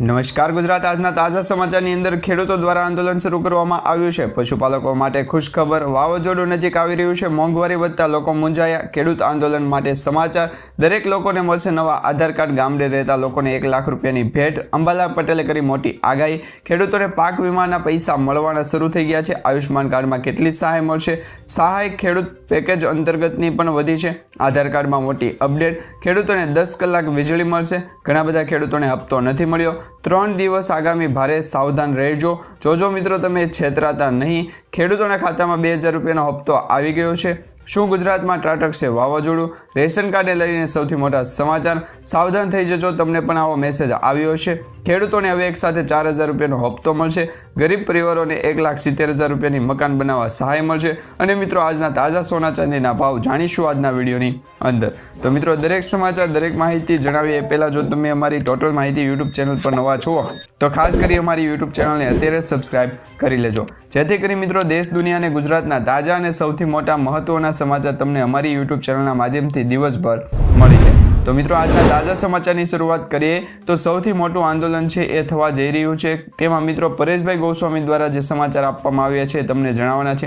નમસ્કાર ગુજરાત. આજના તાજા સમાચારની અંદર ખેડૂતો દ્વારા આંદોલન શરૂ કરવામાં આવ્યું છે. પશુપાલકો માટે ખુશખબર વાવાઝોડું નજીક આવી રહ્યું છે. મોંઘવારી વધતા લોકો મૂંઝાયા. ખેડૂત આંદોલન માટે સમાચાર. દરેક લોકોને મળશે નવા આધાર કાર્ડ. ગામડે રહેતા લોકોને એક લાખ રૂપિયાની ભેટ. અંબાલા પટેલે કરી મોટી આગાહી. ખેડૂતોને પાક વીમાના પૈસા મળવાના શરૂ થઈ ગયા છે. આયુષ્યમાન કાર્ડમાં કેટલી સહાય મળશે? સહાય ખેડૂત પેકેજ અંતર્ગતની પણ વધી છે. આધાર કાર્ડમાં મોટી અપડેટ. ખેડૂતોને દસ કલાક વીજળી મળશે. ઘણા બધા ખેડૂતોને હપ્તો નથી મળ્યો. ત્રણ દિવસ આગામી ભારે સાવધાન રહેજો. જોજો મિત્રો, તમે છેતરાતા નહીં. ખેડૂતોના ખાતામાં બે હજાર રૂપિયાનો હપ્તો આવી ગયો છે. શું ગુજરાતમાં ત્રાટકશે વાવાઝોડું? રેશન કાર્ડને લઈને સૌથી મોટા સમાચાર. સાવધાન થઈ જજો, તમને પણ આવો મેસેજ આવ્યો છે ખેડૂતોને હવે એક સાથે ચાર હજાર રૂપિયાનો હપ્તો મળશે. ગરીબ પરિવારોને એક લાખ સિત્તેર હજાર રૂપિયાની મકાન બનાવવા સહાય મળશે. અને મિત્રો, આજના તાજા સોના ચાંદીના ભાવ જાણીશું આજના વિડીયોની અંદર. તો મિત્રો, દરેક સમાચાર, દરેક માહિતી જણાવીએ. એ પહેલાં જો તમે અમારી ટોટલ માહિતી યુટ્યુબ ચેનલ પર નવા છો, તો ખાસ કરી અમારી યુટ્યુબ ચેનલને અત્યારે સબસ્ક્રાઇબ કરી લેજો. જેથી કરી મિત્રો, દેશ દુનિયાને ગુજરાતના તાજા અને સૌથી મોટા મહત્વના સમાચાર તમને અમારી યુટ્યુબ ચેનલના માધ્યમથી દિવસભર મળી જાય. તો મિત્રો, આજના તાજા સમાચારની શરૂઆત કરીએ. તો સૌથી મોટું આંદોલન છે એ થવા જઈ રહ્યું છે. તેમાં મિત્રો, પરેશભાઈ ગોસ્વામી દ્વારા જે સમાચાર આપવામાં આવ્યા છે તમને જણાવવાના છે.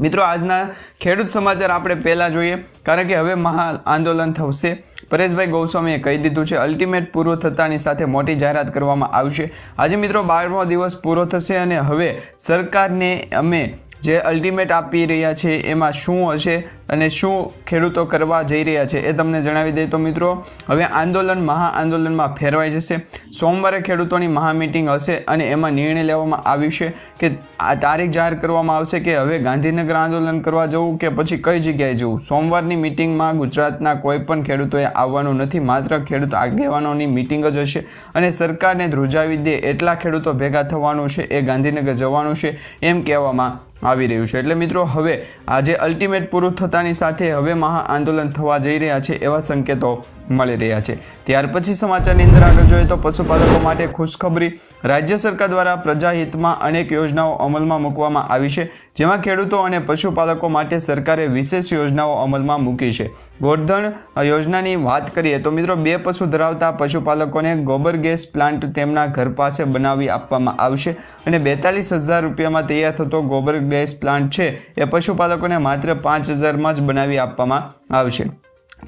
મિત્રો, આજના ખેડૂત સમાચાર આપણે પહેલાં જોઈએ. કારણ કે હવે મહા આંદોલન થશે. પરેશભાઈ ગોસ્વામીએ કહી દીધું છે અલ્ટિમેટ પૂરો થતાની સાથે મોટી જાહેરાત કરવામાં આવશે. આજે મિત્રો, બારમો દિવસ પૂરો થશે અને હવે સરકારને અમે જે અલ્ટિમેટ આપી રહ્યા છે, એમાં શું હશે અને શું ખેડૂતો કરવા જઈ રહ્યા છે એ તમને જણાવી દઈએ. તો મિત્રો, હવે આંદોલન, મહા આંદોલનમાં ફેરવાઈ જશે. સોમવારે ખેડૂતોની મહા મિટિંગ હશે અને એમાં નિર્ણય લેવામાં આવ્યું છે કે આ તારીખ જાહેર કરવામાં આવશે કે હવે ગાંધીનગર આંદોલન કરવા જવું કે પછી કઈ જગ્યાએ જવું? સોમવારની મિટિંગમાં ગુજરાતના કોઈ પણ ખેડૂતોએ આવવાનું નથી, માત્ર ખેડૂત આગેવાનોની મિટિંગ જ હશે અને સરકારને ધ્રુજાવી દે એટલા ખેડૂતો ભેગા થવાનું છે, એ ગાંધીનગર જવાનું છે એમ કહેવામાં આવી રહ્યું છે. એટલે મિત્રો, હવે આજે અલ્ટિમેટ પૂરું થતાની સાથે હવે મહા આંદોલન થવા જઈ રહ્યા છે એવા સંકેતો મળી રહ્યા છે. ત્યાર પછી સમાચારની અંદર આગળ જોઈએ તો પશુપાલકો માટે ખુશખબરી રાજ્ય સરકાર દ્વારા પ્રજાહિતમાં અનેક યોજનાઓ અમલમાં મૂકવામાં આવી છે. જેમાં ખેડૂતો અને પશુપાલકો માટે સરકારે વિશેષ યોજનાઓ અમલમાં મૂકી છે. ગોરધણ યોજનાની વાત કરીએ તો મિત્રો બે પશુ ધરાવતા પશુપાલકોને ગોબર ગેસ પ્લાન્ટ તેમના ઘર પાસે બનાવી આપવામાં આવશે અને બેતાલીસ હજાર રૂપિયામાં તૈયાર થતો ગોબર ગેસ પ્લાન્ટ છે એ પશુપાલકોને માત્ર પાંચ હજારમાં જ બનાવી આપવામાં આવશે.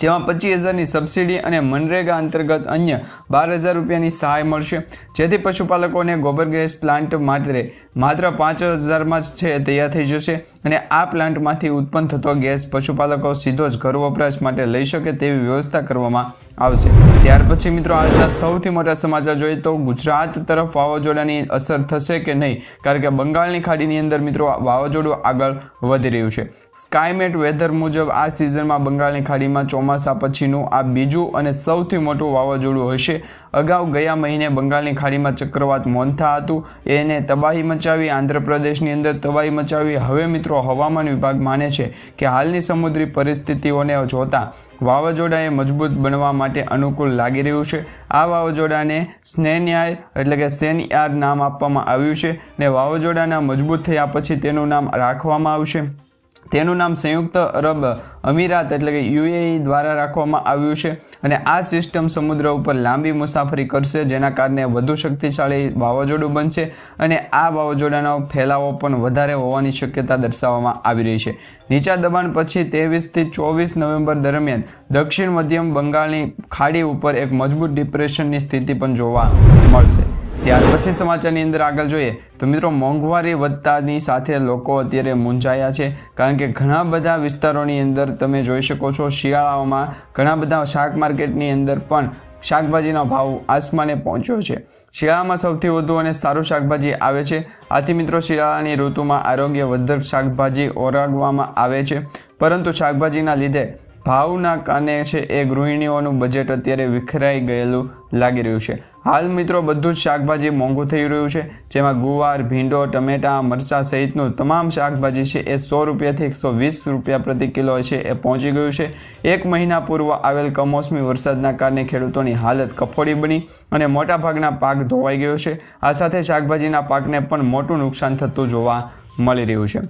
જેમાં પચીસ હજારની સબસિડી અને મનરેગા અંતર્ગત અન્ય બાર હજાર રૂપિયાની સહાય મળશે. જેથી પશુપાલકોને ગોબર ગેસ પ્લાન્ટ માત્ર માત્ર પાંચ હજારમાં જ છે, તૈયાર થઈ જશે અને આ પ્લાન્ટમાંથી ઉત્પન્ન થતો ગેસ પશુપાલકો સીધો જ ઘર વપરાશ માટે લઈ શકે તેવી વ્યવસ્થા કરવામાં આવશે. ત્યાર પછી મિત્રો, આજના સૌથી મોટા સમાચાર જોઈએ તો ગુજરાત તરફ વાવાઝોડાની અસર થશે કે નહીં? કારણ કે બંગાળની ખાડીની અંદર મિત્રો, વાવાઝોડું આગળ વધી રહ્યું છે. સ્કાયમેટ વેધર મુજબ આ સિઝનમાં બંગાળની ખાડીમાં ચોમાસા પછીનું આ બીજું અને સૌથી મોટું વાવાઝોડું હશે. અગાઉ ગયા મહિને બંગાળની ખાડીમાં ચક્રવાત મોન્થા હતું. એને તબાહી મચાવી આંધ્રપ્રદેશની અંદર તબાહી મચાવી હવે મિત્રો હવામાન વિભાગ માને છે કે હાલની સમુદ્રી પરિસ્થિતિઓને જોતા વાવાઝોડાએ મજબૂત બનવા માટે અનુકૂળ લાગી રહ્યું છે. આ વાવાઝોડાને સ્નેન્યાય એટલે કે સેનયાર નામ આપવામાં આવ્યું છે ને વાવાઝોડાના મજબૂત થયા પછી તેનું નામ રાખવામાં આવશે. તેનું નામ સંયુક્ત અરબ અમીરાત એટલે કે યુએઈ દ્વારા રાખવામાં આવ્યું છે. અને આ સિસ્ટમ સમુદ્ર ઉપર લાંબી મુસાફરી કરશે, જેના કારણે વધુ શક્તિશાળી વાવાઝોડું બનશે અને આ વાવાઝોડાનો ફેલાવો પણ વધારે હોવાની શક્યતા દર્શાવવામાં આવી રહી છે. નીચા દબાણ પછી ત્રેવીસથી ચોવીસ નવેમ્બર દરમિયાન દક્ષિણ મધ્યમ બંગાળની ખાડી ઉપર એક મજબૂત ડિપ્રેશનની સ્થિતિ પણ જોવા મળશે. ત્યાર પછી સમાચારની અંદર આગળ જોઈએ તો મિત્રો મોંઘવારી વધતાની સાથે લોકો અત્યારે મૂંઝાયા છે. કારણ કે ઘણા બધા વિસ્તારોની અંદર તમે જોઈ શકો છો, શિયાળાઓમાં ઘણા બધા શાક માર્કેટની અંદર પણ શાકભાજીનો ભાવ આસમાને પહોંચ્યો છે. શિયાળામાં સૌથી વધુ અને સારું શાકભાજી આવે છે. આથી મિત્રો શિયાળાની ઋતુમાં આરોગ્યવર્ધક શાકભાજી ઓરાગવામાં આવે છે. પરંતુ શાકભાજીના લીધે ભાવના કારણે છે એ ગૃહિણીઓનું બજેટ અત્યારે વિખરાઈ ગયેલું લાગી રહ્યું છે. હાલ મિત્રો બધું જ શાકભાજી મોંઘું થઈ રહ્યું છે, જેમાં ગુવાર, ભીંડો, ટમેટાં, મરચાં સહિતનું તમામ શાકભાજી છે એ સો રૂપિયાથી એકસો વીસ રૂપિયા પ્રતિ કિલો છે એ પહોંચી ગયું છે. એક મહિના પૂર્વ આવેલ કમોસમી વરસાદના કારણે ખેડૂતોની હાલત કફોડી બની અને મોટાભાગના પાક ધોવાઈ ગયો છે. આ સાથે શાકભાજીના પાકને પણ મોટું નુકસાન થતું જોવા મળી રહ્યું છે.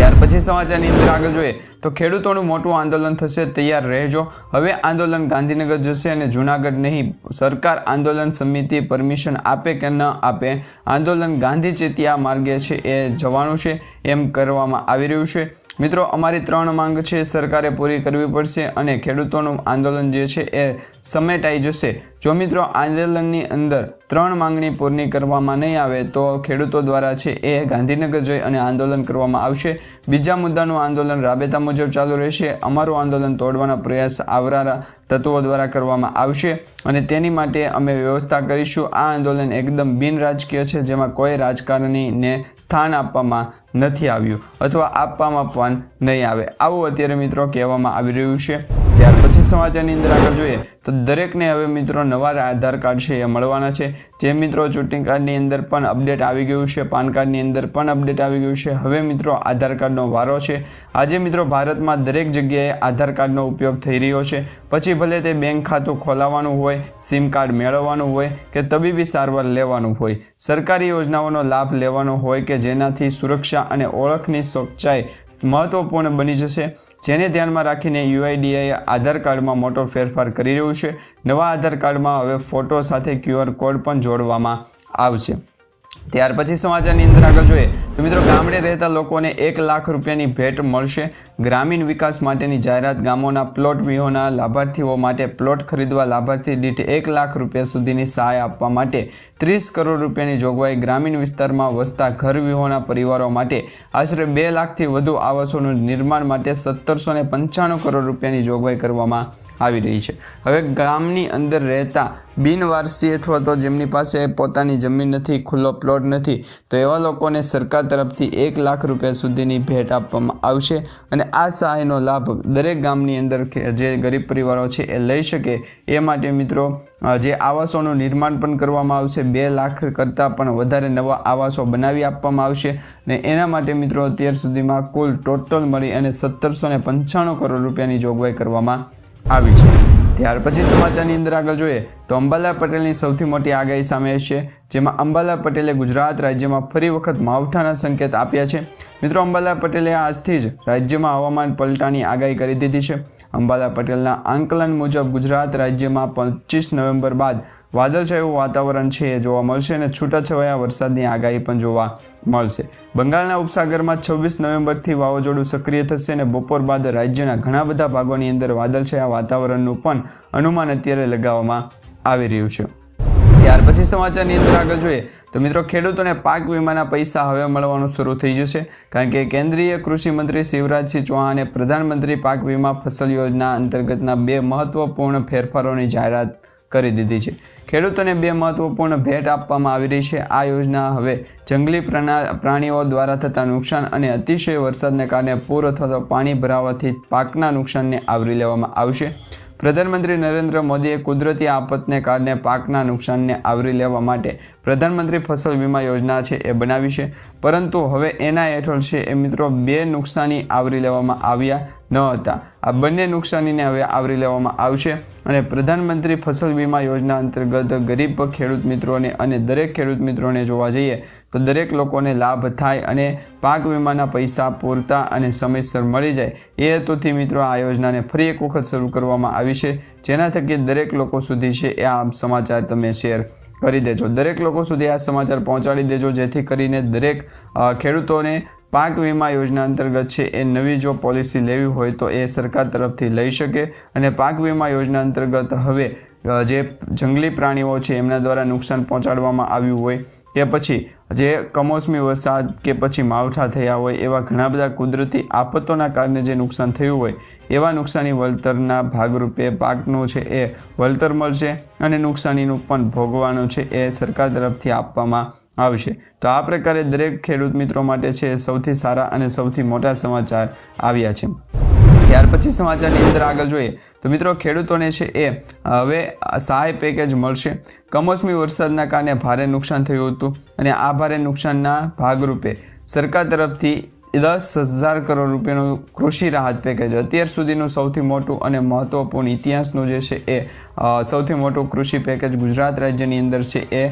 ત્યાર. પછી સમાચારની અંદર આગળ જોઈએ તો ખેડૂતોનું મોટું આંદોલન થશે, તૈયાર રહેજો. હવે આંદોલન ગાંધીનગર જશે અને જૂનાગઢ નહીં. સરકાર આંદોલન સમિતિ પરમિશન આપે કે ન આપે? આંદોલન ગાંધી ચેતિયા માર્ગે છે, એ જવાનું છે, એમ કરવામાં આવી રહ્યું છે. મિત્રો, અમારી ત્રણ માંગ છે, સરકારે પૂરી કરવી પડશે અને ખેડૂતોનું આંદોલન જે છે, એ સમેટાઈ જશે. જો મિત્રો, આંદોલનની અંદર ત્રણ માંગણી પૂર્ણ કરવામાં નહીં આવે તો ખેડૂતો દ્વારા છે એ ગાંધીનગર જઈ અને આંદોલન કરવામાં આવશે. બીજા મુદ્દાનું આંદોલન રાબેતા મુજબ ચાલુ રહેશે. અમારું આંદોલન તોડવાના પ્રયાસ આવનારા તત્વો દ્વારા કરવામાં આવશે અને તેની માટે અમે વ્યવસ્થા કરીશું. આ આંદોલન એકદમ બિનરાજકીય છે, જેમાં કોઈ રાજકારણીને સ્થાન આપવામાં નથી આવ્યું અથવા આપવામાં પણ નહીં આવે. આવું અત્યારે મિત્રો કહેવામાં આવી રહ્યું છે. ત્યાર પછી સમાચારની અંદર આગળ જોઈએ તો દરેકને હવે મિત્રો નવા આધાર કાર્ડ છે એ મળવાના છે. જે મિત્રો ચૂંટણી કાર્ડની અંદર પણ અપડેટ આવી ગયું છે પાન કાર્ડની અંદર પણ અપડેટ આવી ગયું છે. હવે મિત્રો આધાર કાર્ડનો વારો છે. આજે મિત્રો ભારતમાં દરેક જગ્યાએ આધાર કાર્ડનો ઉપયોગ થઈ રહ્યો છે. પછી ભલે તે બેંક ખાતું ખોલાવવાનું હોય સિમ કાર્ડ મેળવવાનું હોય કે તબીબી સારવાર લેવાનું હોય, સરકારી યોજનાઓનો લાભ લેવાનો હોય કે જેનાથી સુરક્ષા અને ઓળખની સચ્ચાઈ મહત્વપૂર્ણ બની જશે. જેને ધ્યાનમાં રાખીને યુઆઈડીઆઈ આધાર કાર્ડમાં મોટો ફેરફાર કરી રહ્યું છે. નવા આધાર કાર્ડમાં હવે ફોટો સાથે ક્યુઆર કોડ પણ જોડવામાં આવશે. ત્યાર પછી સમાચારની અંદર આગળ જોઈએ તો મિત્રો ગામડે રહેતા લોકોને એક લાખ રૂપિયાની ભેટ મળશે. ગ્રામીણ વિકાસ માટેની જાહેરાત ગામોના પ્લોટ વિહોના લાભાર્થીઓ માટે પ્લોટ ખરીદવા લાભાર્થી દીઠ એક લાખ રૂપિયા સુધીની સહાય આપવા માટે ત્રીસ કરોડ રૂપિયાની જોગવાઈ ગ્રામીણ વિસ્તારમાં વસતા ઘર વિહોના પરિવારો માટે આશરે બે લાખથી વધુ આવાસોનું નિર્માણ માટે સત્તરસો પંચાણું કરોડ રૂપિયાની જોગવાઈ કરવામાં આવી રહી છે. હવે ગામની અંદર રહેતા બિનવારસી અથવા તો જેમની પાસે પોતાની જમીન નથી, ખુલ્લો પ્લોટ નથી, તો એવા લોકોને સરકાર તરફથી એક લાખ રૂપિયા સુધીની ભેટ આપવામાં આવશે અને આ સહાયનો લાભ દરેક ગામની અંદર જે ગરીબ પરિવારો છે એ લઈ શકે. એ માટે મિત્રો જે આવાસોનું નિર્માણ પણ કરવામાં આવશે, બે લાખ કરતાં પણ વધારે નવા આવાસો બનાવી આપવામાં આવશે ને એના માટે મિત્રો અત્યાર સુધીમાં કુલ ટોટલ મળી અને સત્તરસો પંચાણું કરોડ રૂપિયાની જોગવાઈ કરવામાં આવી છે. ત્યાર પછી સમાચારની અંદર આગળ જોઈએ તો અંબાલા પટેલની સૌથી મોટી આગાહી સામે છે, જેમાં અંબાલા પટેલે ગુજરાત રાજ્યમાં ફરી વખત માવઠાના સંકેત આપ્યા છે. મિત્રો, અંબાલા પટેલે આજથી જ રાજ્યમાં હવામાન પલટાની આગાહી કરી દીધી છે. અંબાલા પટેલના આંકલન મુજબ ગુજરાત રાજ્યમાં પચીસ નવેમ્બર બાદ વાદળછાયું વાતાવરણ છે એ જોવા મળશે અને છૂટાછવાયા વરસાદની આગાહી પણ જોવા મળશે. બંગાળના ઉપસાગરમાં છવ્વીસ નવેમ્બરથી વાવાઝોડું સક્રિય થશે અને બપોર બાદ રાજ્યના ઘણા બધા ભાગોની અંદર વાદળછાયા વાતાવરણનું પણ અનુમાન અત્યારે લગાવવામાં આવી રહ્યું છે. ત્યાર પછી સમાચારની અંદર આગળ જોઈએ તો મિત્રો ખેડૂતોને પાક વીમાના પૈસા હવે મળવાનું શરૂ થઈ જશે કારણ કે કેન્દ્રીય કૃષિ મંત્રી શિવરાજસિંહ ચૌહાણે પ્રધાનમંત્રી પાક વીમા ફસલ યોજના અંતર્ગતના બે મહત્વપૂર્ણ ફેરફારોની જાહેરાત કરી દીધી છે. ખેડૂતોને બે મહત્વપૂર્ણ ભેટ આપવામાં આવી રહી છે. આ યોજના હવે જંગલી પ્રાણા પ્રાણીઓ દ્વારા થતા નુકસાન અને અતિશય વરસાદને કારણે પૂર અથવા તો પાણી ભરાવાથી પાકના નુકસાનને આવરી લેવામાં આવશે. પ્રધાનમંત્રી નરેન્દ્ર મોદીએ કુદરતી આફતને કારણે પાકના નુકસાનને આવરી લેવા માટે પ્રધાનમંત્રી ફસલ વીમા યોજના છે એ બનાવી છે. પરંતુ હવે એના હેઠળ છે એ મિત્રો બે નુકસાની આવરી લેવામાં આવ્યા ન હતા. આ બંને નુકસાનીને હવે આવરી લેવામાં આવશે અને પ્રધાનમંત્રી ફસલ વીમા યોજના અંતર્ગત ગરીબ ખેડૂત મિત્રોને અને દરેક ખેડૂત મિત્રોને જોવા જઈએ તો દરેક લોકોને લાભ થાય અને પાક વીમાના પૈસા પૂરતા અને સમયસર મળી જાય એ હેતુથી મિત્રો આ યોજનાને ફરી એક વખત શરૂ કરવામાં આવી છે. જેના થકી દરેક લોકો સુધી છે એ આ સમાચાર તમે શેર કરી દેજો. દરેક લોકો સુધી આ સમાચાર પહોંચાડી દેજો, જેથી કરીને દરેક ખેડૂતોને પાક વીમા યોજના અંતર્ગત છે એ નવી જો પોલિસી લેવી હોય તો એ સરકાર તરફથી લઈ શકે અને પાક વીમા યોજના અંતર્ગત હવે જે જંગલી પ્રાણીઓ છે એમના દ્વારા નુકસાન પહોંચાડવામાં આવ્યું હોય કે પછી જે કમોસમી વરસાદ કે પછી માવઠા થયા હોય એવા ઘણા બધા કુદરતી આફતોના કારણે જે નુકસાન થયું હોય, એવા નુકસાની વળતરના ભાગરૂપે પાકનું છે એ વળતર મળશે અને નુકસાનીનું પણ ભોગવાનું છે એ સરકાર તરફથી આપવામાં આવશે. તો આ પ્રકારે દરેક ખેડૂત મિત્રો માટે છે સૌથી સારા અને સૌથી મોટા સમાચાર આવ્યા છે. ત્યાર પછી સમાચારની અંદર આગળ જોઈએ તો મિત્રો ખેડૂતોને છે એ, હવે સહાય પેકેજ મળશે. કમોસમી વરસાદના કારણે ભારે નુકસાન થયું હતું અને આ ભારે નુકસાનના ભાગરૂપે સરકાર તરફથી દસ હજાર કરોડ રૂપિયાનું કૃષિ રાહત પેકેજ અત્યાર સુધીનું સૌથી મોટું અને મહત્ત્વપૂર્ણ ઇતિહાસનું જે છે એ સૌથી મોટું કૃષિ પેકેજ ગુજરાત રાજ્યની અંદર છે એ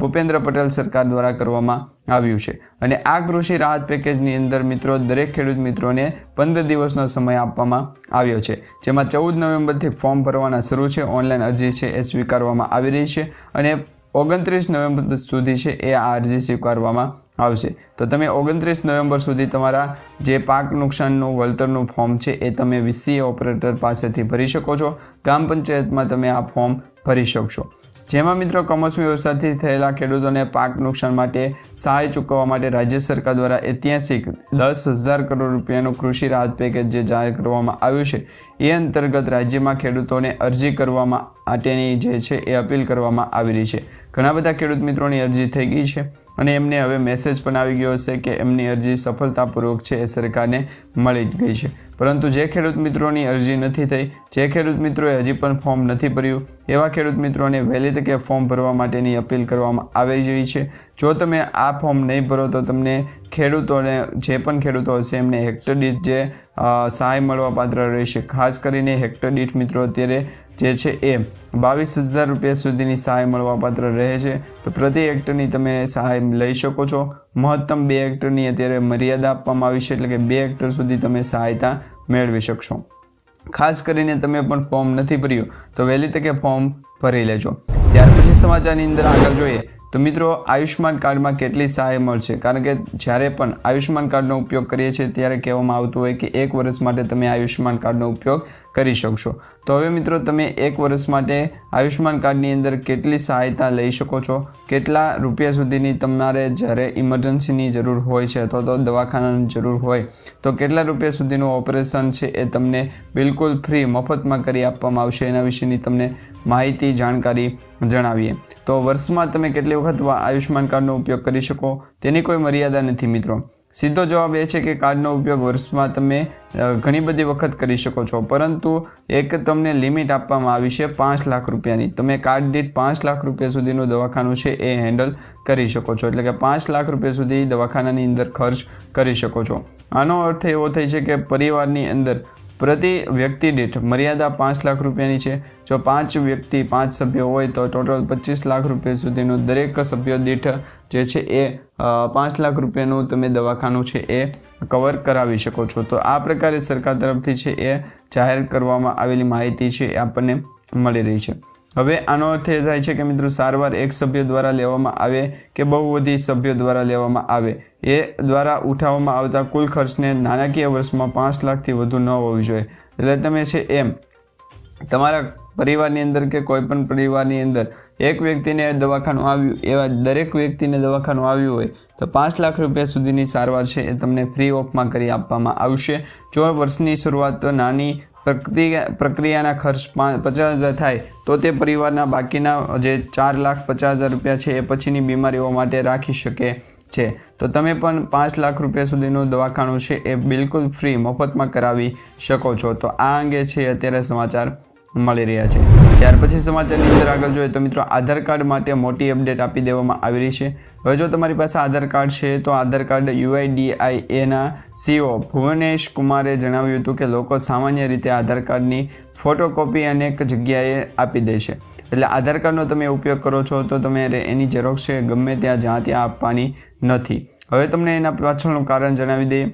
ભૂપેન્દ્ર પટેલ સરકાર દ્વારા કરવામાં આવ્યું છે. અને આ કૃષિ રાહત પેકેજની અંદર મિત્રો, દરેક ખેડૂત મિત્રોને પંદર દિવસનો સમય આપવામાં આવ્યો છે. જેમાં ચૌદ નવેમ્બરથી ફોર્મ ભરવાના શરૂ છે. ઓનલાઈન અરજી છે એ સ્વીકારવામાં આવી રહી છે. અને ઓગણત્રીસ નવેમ્બર સુધી છે એ આ અરજી સ્વીકારવામાં આવશે. તો તમે ઓગણત્રીસ નવેમ્બર સુધી તમારા જે પાક નુકસાનનું, વળતરનું ફોર્મ છે, એ તમે વીસીએ ઓપરેટર પાસેથી ભરી શકો છો. ગ્રામ પંચાયતમાં તમે આ ફોર્મ ભરી શકશો. જેમાં મિત્રો કમોસમી વરસાદથી થયેલા ખેડૂતોને પાક નુકસાન માટે સહાય ચૂકવવા માટે રાજ્ય સરકાર દ્વારા ઐતિહાસિક દસ હજાર કરોડ રૂપિયાનું કૃષિ રાહત પેકેજ જે જાહેર કરવામાં આવ્યું છે, એ અંતર્ગત રાજ્યમાં ખેડૂતોને અરજી કરવામાં માટેની જે છે, એ અપીલ કરવામાં આવી રહી છે. ઘણા બધા ખેડૂત મિત્રોની અરજી થઈ ગઈ છે અને એમને હવે મેસેજ પણ આવી ગયો હશે કે એમની અરજી સફળતાપૂર્વક છે એ સરકારને મળી જ ગઈ છે. પરંતુ જે ખેડૂત મિત્રોની અરજી નથી થઈ, જે ખેડૂત મિત્રોએ હજી પણ ફોર્મ નથી ભર્યું, એવા ખેડૂત મિત્રોને વહેલી તકે ફોર્મ ભરવા માટેની અપીલ કરવામાં આવી રહી છે. જો તમે આ ફોર્મ નહીં ભરો તો તમને ખેડૂતોને, જે પણ ખેડૂતો હશે એમને હેક્ટર દીઠ જે સહાય મળવા પાત્ર રહેશે. ખાસ કરીને હેક્ટર દીઠ મિત્રો, અત્યારે જે છે એ બાવીસ હજાર રૂપિયા સુધીની સહાય મળવાપાત્ર રહે છે. તો પ્રતિ હેક્ટરની તમે સહાય લઈ શકો છો. મહત્તમ બે હેક્ટરની અત્યારે મર્યાદા આપવામાં આવી છે, એટલે કે બે હેક્ટર સુધી તમે સહાયતા મેળવી શકશો. ખાસ કરીને તમે પણ ફોર્મ નથી ભર્યું, તો વહેલી તકે ફોર્મ ભરી લેજો. ત્યાર પછી સમાચારની અંદર આગળ જોઈએ. તો મિત્રો આયુષ્માન કાર્ડમાં કેટલી સહાય મળશે? કારણ કે જ્યારે પણ આયુષ્માન કાર્ડનો ઉપયોગ કરીએ છીએ, ત્યારે કહેવામાં આવતું હોય કે એક વર્ષ માટે તમે આયુષ્માન કાર્ડનો ઉપયોગ કરી શકશો. તો હવે મિત્રો, તમે એક વર્ષ માટે આયુષ્માન કાર્ડની અંદર કેટલી સહાયતા લઈ શકો છો? કેટલા રૂપિયા સુધીની તમારે જ્યારે ઇમરજન્સીની જરૂર હોય છે અથવા તો દવાખાનાની જરૂર હોય, તો કેટલા રૂપિયા સુધીનું ઓપરેશન છે એ તમને બિલકુલ ફ્રી મફતમાં કરી આપવામાં આવશે? એના વિશેની તમને માહિતી, જાણકારી જણાવીએ. તો વર્ષમાં તમે કેટલી વખત આયુષ્યમાન કાર્ડનો ઉપયોગ કરી શકો. તેની કોઈ મર્યાદા નથી મિત્રો. સીધો જવાબ એ છે કે કાર્ડનો ઉપયોગ વર્ષમાં તમે ઘણી બધી વખત કરી શકો છો. પરંતુ એક તમને લિમિટ આપવામાં આવી છે પાંચ લાખ રૂપિયાની. તમે કાર્ડ દીઠ પાંચ લાખ રૂપિયા સુધીનું દવાખાનું છે એ હેન્ડલ કરી શકો છો. એટલે કે પાંચ લાખ રૂપિયા સુધી દવાખાનાની અંદર ખર્ચ કરી શકો છો. આનો અર્થ એવો થઈ છે કે પરિવારની અંદર પ્રતિ વ્યક્તિ દીઠ મર્યાદા પાંચ લાખ રૂપિયાની છે. જો પાંચ વ્યક્તિ પાંચ સભ્યો હોય તો ટોટલ પચીસ લાખ રૂપિયા સુધીનું દરેક સભ્ય દીઠ જે છે એ પાંચ લાખ રૂપિયાનું તમે દવાખાનું છે એ કવર કરાવી શકો છો. તો આ પ્રકારે સરકાર તરફથી છે એ જાહેર કરવામાં આવેલી માહિતી છે એ આપણને મળી રહી છે. હવે આનો અર્થ એ થાય છે કે મિત્રો સારવાર એક સભ્ય દ્વારા લેવામાં આવે કે બહુવધી સભ્યો દ્વારા લેવામાં આવે? એ દ્વારા ઉઠાવવામાં આવતા કુલ ખર્ચને નાણાકીય વર્ષમાં પાંચ લાખથી વધુ ન હોવી જોઈએ. એટલે તમે છે એમ, તમારા પરિવારની અંદર કે કોઈપણ પરિવારની અંદર એક વ્યક્તિને દવાખાનું આવ્યું, એવા દરેક વ્યક્તિને દવાખાનું આવ્યું હોય, તો પાંચ લાખ રૂપિયા સુધીની સારવાર છે એ તમને ફ્રી ઓફમાં કરી આપવામાં આવશે. જો વર્ષની શરૂઆત નાની પ્રક્રિયા, પ્રક્રિયાના ખર્ચ પાંચ પચાસ હજાર થાય, તો તે પરિવારના બાકીના જે ચાર લાખ પચાસ હજાર રૂપિયા છે, એ પછીની બીમારીઓ માટે રાખી શકે છે. તો તમે પણ પાંચ લાખ રૂપિયા સુધીનું દવાખાનું છે, એ બિલકુલ ફ્રી મફતમાં કરાવી શકો છો. તો આ અંગે છે અત્યારે સમાચાર. મળી રહ્યા છે. ત્યાર પછી સમાચારની અંદર આગળ જોઈએ તો મિત્રો આધાર કાર્ડ માટે મોટી અપડેટ આપી દેવામાં આવી રહી છે. હવે જો તમારી પાસે આધાર કાર્ડ છે તો આધાર કાર્ડ યુઆઈડીઆઈએના સીઓ ભુવનેશ કુમારે જણાવ્યું હતું કે લોકો સામાન્ય રીતે આધાર કાર્ડની ફોટોકોપી અનેક જગ્યાએ આપી દે છે. એટલે આધાર કાર્ડનો તમે ઉપયોગ કરો છો તો તમે એની ઝેરોક્ષ છે, ગમે ત્યાં જ્યાં ત્યાં આપવાની નથી. હવે તમને એના પાછળનું કારણ જણાવી દઈએ.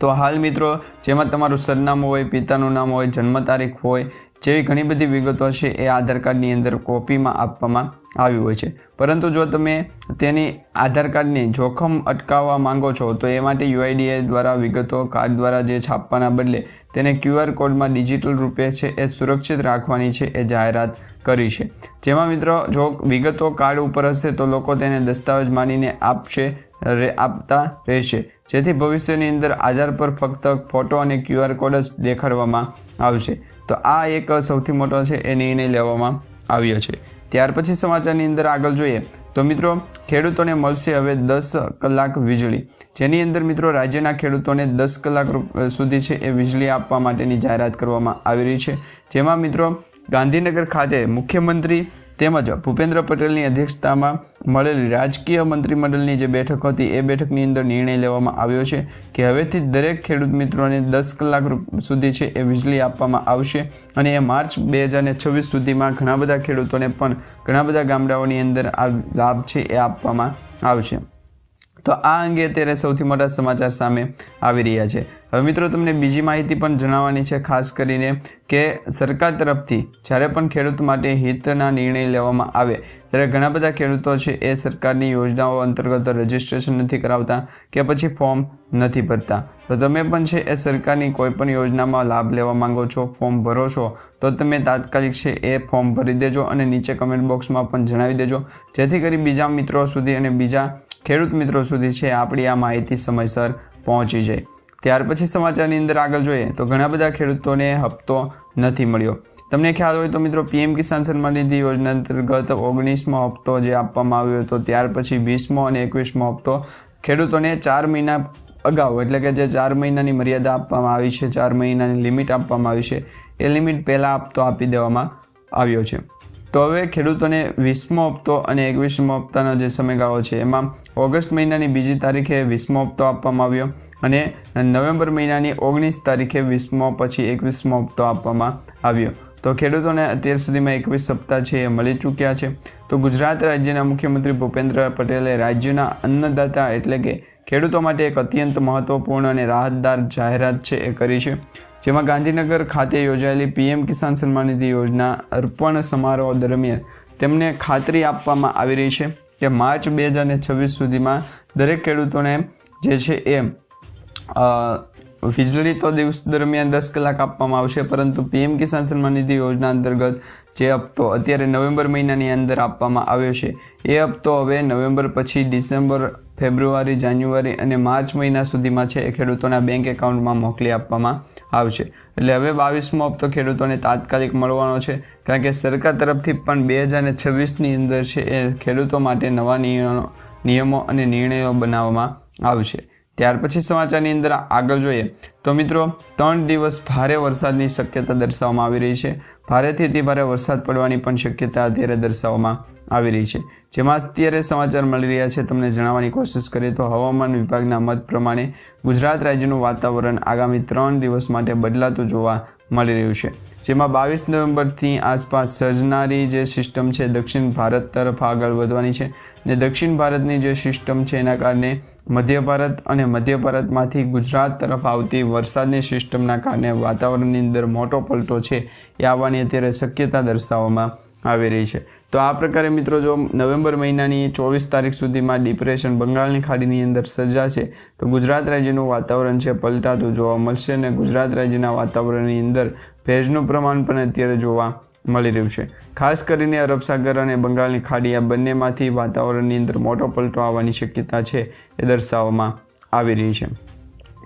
તો હાલ મિત્રો, જેમાં તમારું સરનામું હોય, પિતાનું નામ હોય જન્મ તારીખ હોય, જેવી ઘણી બધી વિગતો છે એ આધાર કાર્ડની અંદર કોપીમાં આપવામાં આવી હોય છે. પરંતુ જો તમે તેની આધાર કાર્ડની જોખમ અટકાવવા માંગો છો, તો એ માટે યુઆઈડીએ દ્વારા વિગતો, કાર્ડ દ્વારા જે છાપવાના બદલે તેને ક્યુઆર કોડમાં ડિજિટલ રૂપે છે એ સુરક્ષિત રાખવાની છે એ જાહેરાત કરી છે. જેમાં મિત્રો, જો વિગતો કાર્ડ ઉપર હશે તો લોકો તેને દસ્તાવેજ માનીને આપશે આપતા રહેશે. જેથી ભવિષ્યની અંદર આધાર પર ફક્ત ફોટો અને ક્યુઆર કોડ જ દેખાડવામાં આવશે. તો આ એક સૌથી મોટો છે એ નિર્ણય લેવામાં આવ્યો છે. ત્યાર પછી સમાચારની અંદર આગળ જોઈએ. તો મિત્રો, ખેડૂતોને મળશે હવે દસ કલાક વીજળી. જેની અંદર મિત્રો રાજ્યના ખેડૂતોને દસ કલાક સુધી છે એ વીજળી આપવા માટેની જાહેરાત કરવામાં આવી રહી છે. જેમાં મિત્રો ગાંધીનગર ખાતે મુખ્યમંત્રી તેમજ ભૂપેન્દ્ર પટેલની અધ્યક્ષતામાં મળેલી રાજકીય મંત્રીમંડળની જે બેઠક હતી, એ બેઠકની અંદર નિર્ણય લેવામાં આવ્યો છે કે હવેથી દરેક ખેડૂત મિત્રોને દસ કલાક સુધી છે એ વીજળી આપવામાં આવશે અને એ માર્ચ બે હજાર છવ્વીસ સુધીમાં ઘણા બધા ખેડૂતોને પણ ઘણા બધા ગામડાઓની અંદર આ લાભ છે એ આપવામાં આવશે. તો આ અંગે અત્યારે સૌથી મોટા સમાચાર સામે આવી રહ્યા છે. હવે મિત્રો, તમને બીજી માહિતી પણ જણાવવાની છે, ખાસ કરીને કે સરકાર તરફથી જ્યારે પણ ખેડૂત માટે હિતના નિર્ણય લેવામાં આવે, ત્યારે ઘણા બધા ખેડૂતો છે એ સરકારની યોજનાઓ અંતર્ગત રજીસ્ટ્રેશન નથી કરાવતા કે પછી ફોર્મ નથી ભરતા. તો તમે પણ છે એ સરકારની કોઈપણ યોજનામાં લાભ લેવા માંગો છો, ફોર્મ ભરો છો, તો તમે તાત્કાલિક છે એ ફોર્મ ભરી દેજો અને નીચે કમેન્ટ બોક્સમાં પણ જણાવી દેજો. જેથી કરી બીજા મિત્રો સુધી અને બીજા ખેડૂત મિત્રો સુધી છે આપણી આ માહિતી સમયસર પહોંચી જાય. ત્યાર પછી સમાચારની અંદર આગળ જોઈએ તો ઘણા બધા ખેડૂતોને હપ્તો નથી મળ્યો. તમને ખ્યાલ હોય તો મિત્રો પીએમ કિસાન સન્માન નિધિ યોજના અંતર્ગત ઓગણીસમો હપ્તો જે આપવામાં આવ્યો હતો, ત્યાર પછી વીસમો અને એકવીસમો હપ્તો ખેડૂતોને ચાર મહિના અગાઉ, એટલે કે જે ચાર મહિનાની મર્યાદા આપવામાં આવી છે, ચાર મહિનાની લિમિટ આપવામાં આવી છે, એ લિમિટ પહેલાં હપ્તો આપી દેવામાં આવ્યો છે. તો હવે ખેડૂતોને વીસમો હપ્તો અને એકવીસમો હપ્તાનો જે સમયગાળો છે, એમાં ઓગસ્ટ મહિનાની બીજી તારીખે વીસમો હપ્તો આપવામાં આવ્યો અને નવેમ્બર મહિનાની ઓગણીસ તારીખે વીસમો પછી એકવીસમો હપ્તો આપવામાં આવ્યો. તો ખેડૂતોને અત્યાર સુધીમાં એકવીસ સપ્તાહ છે એ મળી ચૂક્યા છે. તો ગુજરાત રાજ્યના મુખ્યમંત્રી ભૂપેન્દ્ર પટેલે રાજ્યના અન્નદાતા એટલે કે ખેડૂતો માટે એક અત્યંત મહત્વપૂર્ણ અને રાહતદાર જાહેરાત છે એ કરી છે. જેમાં ગાંધીનગર ખાતે યોજાયેલી પીએમ કિસાન સન્માન નિધિ યોજના અર્પણ સમારોહ દરમિયાન તેમને ખાતરી આપવામાં આવી રહી છે કે માર્ચ બે હજાર છવ્વીસ સુધીમાં દરેક ખેડૂતોને જે છે એ વીજળી તો દિવસ દરમિયાન દસ કલાક આપવામાં આવશે, પરંતુ પીએમ કિસાન સન્માન નિધિ યોજના અંતર્ગત જે હપ્તો અત્યારે નવેમ્બર મહિનાની અંદર આપવામાં આવ્યો છે, એ હપ્તો હવે નવેમ્બર પછી ડિસેમ્બર ફેબ્રુઆરી, જાન્યુઆરી અને માર્ચ મહિના સુધીમાં છે એ ખેડૂતોના બેંક એકાઉન્ટમાં મોકલી આપવામાં આવશે. એટલે હવે બાવીસમો હપ્તો ખેડૂતોને તાત્કાલિક મળવાનો છે, કારણ કે સરકાર તરફથી પણ બે હજાર છવ્વીસની અંદર છે એ ખેડૂતો માટે નવા નિયમો નિયમો અને નિર્ણયો બનાવવામાં આવશે. ત્યાર પછી સમાચારની અંદર આગળ જોઈએ તો મિત્રો, ત્રણ દિવસ ભારે વરસાદની શક્યતા દર્શાવવામાં આવી રહી છે. ભારેથી અતિ ભારે વરસાદ પડવાની પણ શક્યતા અત્યારે દર્શાવવામાં આવી રહી છે. જેમાં અત્યારે સમાચાર મળી રહ્યા છે. તમને જણાવવાની કોશિશ કરીએ તો હવામાન વિભાગના મત પ્રમાણે ગુજરાત રાજ્યનું વાતાવરણ આગામી ત્રણ દિવસ માટે બદલાતું જોવા મળી રહ્યું છે. જેમાં બાવીસ નવેમ્બરથી આસપાસ સર્જનારી જે સિસ્ટમ છે, દક્ષિણ ભારત તરફ આગળ વધવાની છે ને દક્ષિણ ભારતની જે સિસ્ટમ છે, એના કારણે મધ્ય ભારત અને મધ્ય ભારતમાંથી ગુજરાત તરફ આવતી વરસાદની સિસ્ટમના કારણે વાતાવરણની અંદર મોટો પલટો છે, એ આવવાની અત્યારે શક્યતા દર્શાવવામાં આવી રહી છે. તો આ પ્રકારે મિત્રો જો નવેમ્બર મહિનાની ચોવીસ તારીખ સુધીમાં ડિપ્રેશન બંગાળની ખાડીની અંદર સર્જાશે, તો ગુજરાત રાજ્યનું વાતાવરણ છે પલટાતું જોવા મળશે અને ગુજરાત રાજ્યના વાતાવરણની અંદર ભેજનું પ્રમાણ પણ અત્યારે જોવા મળી રહ્યું છે. ખાસ કરીને અરબ સાગર અને બંગાળની ખાડી આ બંનેમાંથી વાતાવરણની અંદર મોટો પલટો આવવાની શક્યતા છે એ દર્શાવવામાં આવી રહી છે.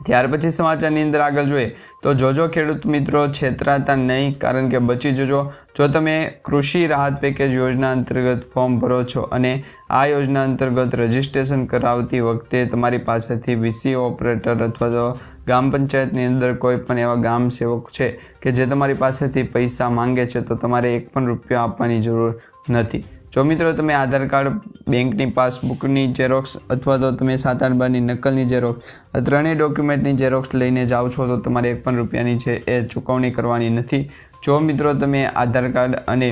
ત્યાર પછી સમાચારની અંદર આગળ જોઈએ તો જોજો ખેડૂત મિત્રો છેતરાતા નહીં, કારણ કે બચી જજો. જો તમે કૃષિ રાહત પેકેજ યોજના અંતર્ગત ફોર્મ ભરો છો અને આ યોજના અંતર્ગત રજિસ્ટ્રેશન કરાવતી વખતે તમારી પાસેથી વીસી ઓપરેટર અથવા તો ગ્રામ પંચાયતની અંદર કોઈ પણ એવા ગામ સેવક છે કે જે તમારી પાસેથી પૈસા માંગે છે, તો તમારે એક પણ રૂપિયો આપવાની જરૂર નથી. જો મિત્રો તમે આધાર કાર્ડ, બેંકની પાસબુકની ઝેરોક્સ અથવા તો તમે સાત આઠ બારની નકલની ઝેરોક્સ આ ત્રણેય ડોક્યુમેન્ટની ઝેરોક્સ લઈને જાઓ છો તો તમારે એક પણ રૂપિયાની છે, એ ચૂકવણી કરવાની નથી. જો મિત્રો તમે આધાર કાર્ડ અને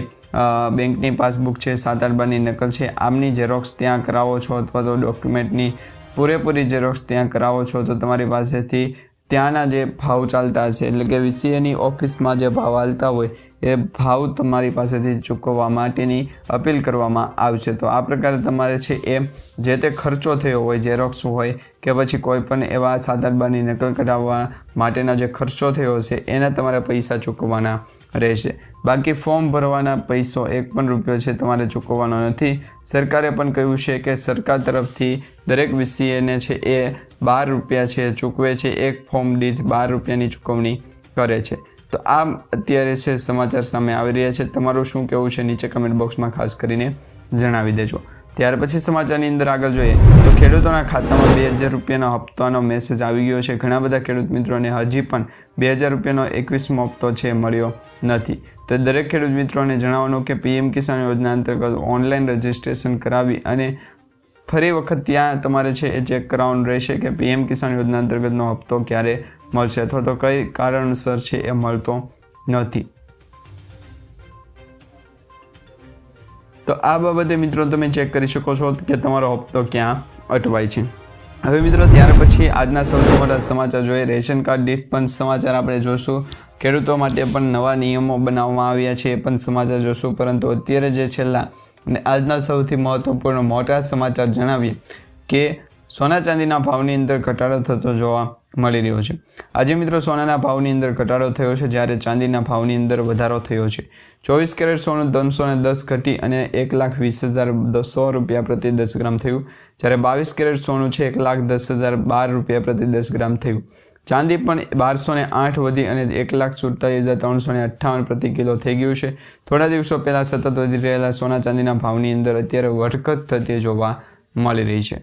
બેંકની પાસબુક છે, સાત આઠ બારની નકલ છે, આમની ઝેરોક્સ ત્યાં કરાવો છો અથવા તો ડોક્યુમેન્ટની પૂરેપૂરી ઝેરોક્સ ત્યાં કરાવો છો તો તમારી પાસેથી ત્યાંના જે ભાવ ચાલતા હશે, એટલે કે વીસીએની ઓફિસમાં જે ભાવ હાલતા હોય, એ ભાવ તમારી પાસેથી ચૂકવવા માટેની અપીલ કરવામાં આવશે. તો આ પ્રકારે તમારે છે એ જે તે ખર્ચો થયો હોય, ઝેરોક્સ હોય, કે પછી કોઈ પણ એવા બારની નકલ કરાવવા માટેના જે ખર્ચો થયો હશે, એના તમારે પૈસા ચૂકવવાના રહેશે. બાકી ફોર્મ ભરવાના પૈસો એક પણ રૂપિયો છે તમારે ચૂકવવાનો નથી. સરકારે પણ કહ્યું છે કે સરકાર તરફથી દરેક વીસીએને છે એ બાર રૂપિયા છે ચૂકવે છે. એક ફોર્મ દીઠ બાર રૂપિયાની ચૂકવણી કરે છે. તો આ અત્યારે છે સમાચાર સામે આવી રહ્યા છે. તમારું શું કહેવું છે? નીચે કમેન્ટ બોક્સમાં ખાસ કરીને જણાવી દેજો. ત્યાર પછી સમાચારની અંદર આગળ જોઈએ તો ખેડૂતોના ખાતામાં બે હજાર રૂપિયાનો હપ્તાનો મેસેજ આવી ગયો છે. ઘણા બધા ખેડૂત મિત્રોને હજી પણ બે હજાર રૂપિયાનો એકવીસમો હપ્તો છે મળ્યો નથી. તો દરેક ખેડૂત મિત્રોને જણાવવાનું કે પીએમ કિસાન યોજના અંતર્ગત ઓનલાઈન રજિસ્ટ્રેશન કરાવી અને ફરી વખત ત્યાં તમારે છે એ ચેક કરાવવાનું રહેશે કે પીએમ કિસાન યોજના અંતર્ગતનો હપ્તો ક્યારે મળશે અથવા તો કઈ કારણસર છે એ મળતો નથી. તો આ બાબતે મિત્રો તમે ચેક કરી શકો છો કે તમારો હપ્તો ક્યાં અટવાય છે. હવે મિત્રો ત્યાર પછી આજના સૌથી મોટા સમાચાર જોઈએ. રેશન કાર્ડ દીઠ પણ સમાચાર આપણે જોશું. ખેડૂતો માટે પણ નવા નિયમો બનાવવામાં આવ્યા છે એ પણ સમાચાર જોશું. પરંતુ અત્યારે જે છેલ્લા અને આજના સૌથી મહત્વપૂર્ણ મોટા સમાચાર જણાવીએ કે સોના ચાંદીના ભાવની અંદર ઘટાડો થતો જોવા મળી રહ્યો છે. આજે મિત્રો સોનાના ભાવની અંદર ઘટાડો થયો છે, જ્યારે ચાંદીના ભાવની અંદર વધારો થયો છે. ચોવીસ કેરેટ સોનું ત્રણસો ને દસ ઘટી અને એક લાખ વીસ હજાર સો રૂપિયા પ્રતિ દસ ગ્રામ થયું. જ્યારે બાવીસ કેરેટ સોનું છે, એક લાખ દસ હજાર બાર રૂપિયા પ્રતિ દસ ગ્રામ થયું. ચાંદી પણ બારસો ને આઠ વધી અને એક લાખ સુડતાલીસ હજાર ત્રણસો ને અઠ્ઠાવન પ્રતિ કિલો થઈ ગયું છે. થોડા દિવસો પહેલાં સતત વધી રહેલા સોના ચાંદીના ભાવની અંદર અત્યારે વધઘટ થતી જોવા મળી રહી છે.